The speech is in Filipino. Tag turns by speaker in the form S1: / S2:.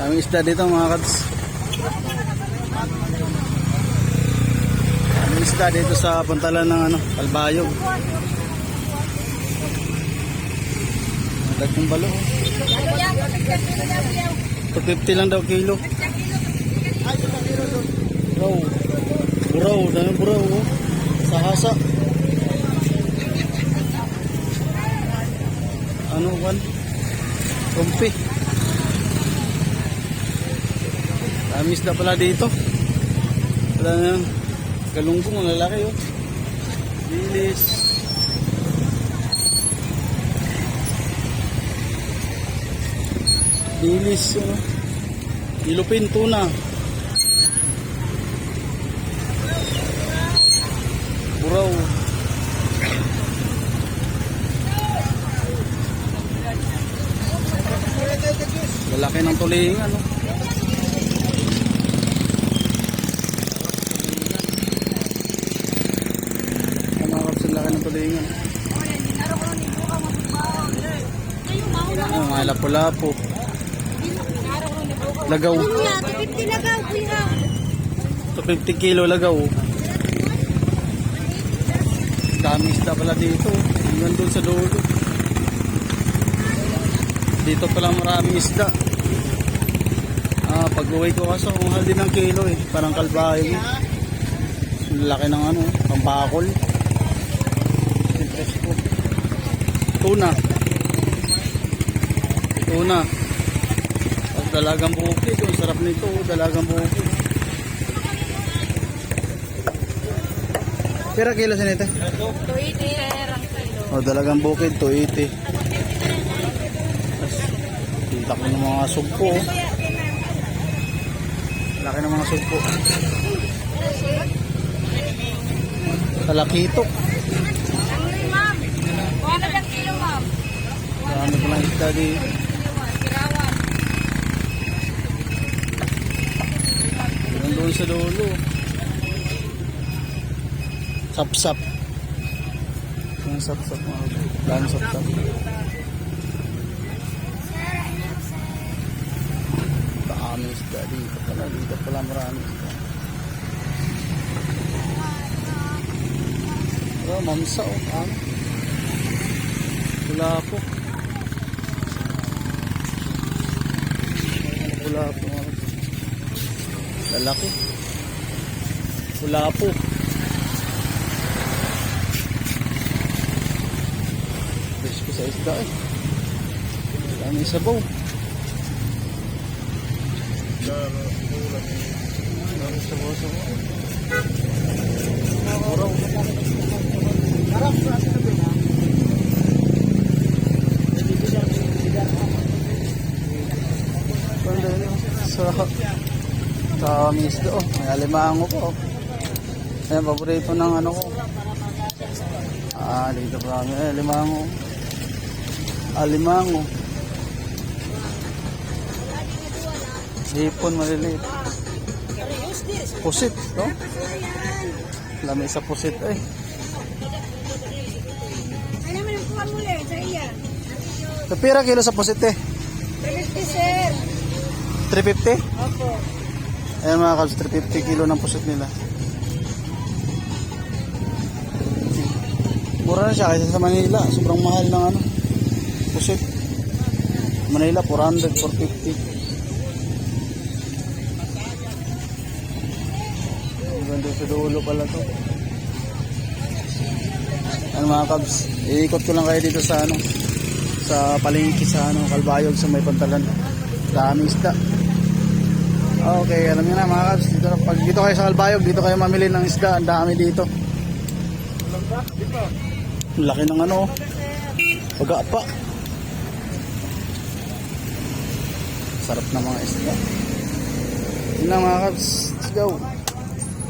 S1: Daming isda dito mga kads. Daming isda dito sa pantalan ng ano, Kalbayog. Madag ng balo. 250 lang daw kilo. Buraw. Buraw, dami buraw. Oh. Sa hasa. Ano kan? Kumpi. Dami isda pala dito. Wala na. Galunggong ang lalaki oh. Bilis. Bilis ano. Ilupin tuna. Buraw. Lalaki ng tulingan, no? Ano mga kaps, ang laki ng tulingan. Ano, mga lapo-lapo. Lagaw.
S2: Kuya, 250 lagaw, kuya.
S1: 250 kilo lagaw. Dami isda pala dito. Hanggang doon sa dulo. Dito pala maraming isda. Ah, pag uwi ko kaso, mahal din ng kilo eh. Parang kalbayo. Ang Laki ng ano, pampakol. Interest ko. Tuna. Tuna. Pag dalagang bukid, ang sarap nito, dalagang bukid. Pira kilo sa nito?
S2: 280 sir, ang kilo.
S1: O, dalagang bukid, 280. Kita ko ng mga sugpo. Laki ng mga sugpo. Talakitok.
S2: Ang ma'am. 100 kilo, ma'am. Sirawan.
S1: Yan doon sa dulo. Sap-sap. Yung sap-sap mga Dami sap-sap. Dami isda dito pala. Dito pala marami isda. Mamsa. Ano? Wala po. Wala po. mga Lalaki. Wala po. Fresh ko sa isda eh. Dami sabaw. Dami sabaw sabaw. Buraw. Harap sa atin na ba? Ganda yun. Sa sa misdo. Oh. May alimango po. Oh. Ayan, paborito ng ano ko. Ah, dito pa kami. Eh, limango. Alimango. Hipon maliliit. Pusit, no? Lami sa pusit, eh.
S2: Ano?
S1: Kapira kilo sa pusit, eh.
S2: 350 sir.
S1: 350?
S2: Opo.
S1: Ayan mga kabs, 350 kilo ng pusit nila. Mura na siya kaysa sa Manila. Sobrang mahal ng ano, pusit. Manila, 400, 450. Ganda sa dulo pala to. Ano mga kabs, iikot ko lang kayo dito sa ano, sa palengke sa ano, Kalbayog sa may pantalan. Daming isda. Okay, alam niyo na mga kabs, dito, na- pag dito kayo sa Kalbayog, dito kayo mamili ng isda, ang dami dito. Laki ng ano, paga pa. Sarap ng mga isda. Yun na mga kabs, let's go.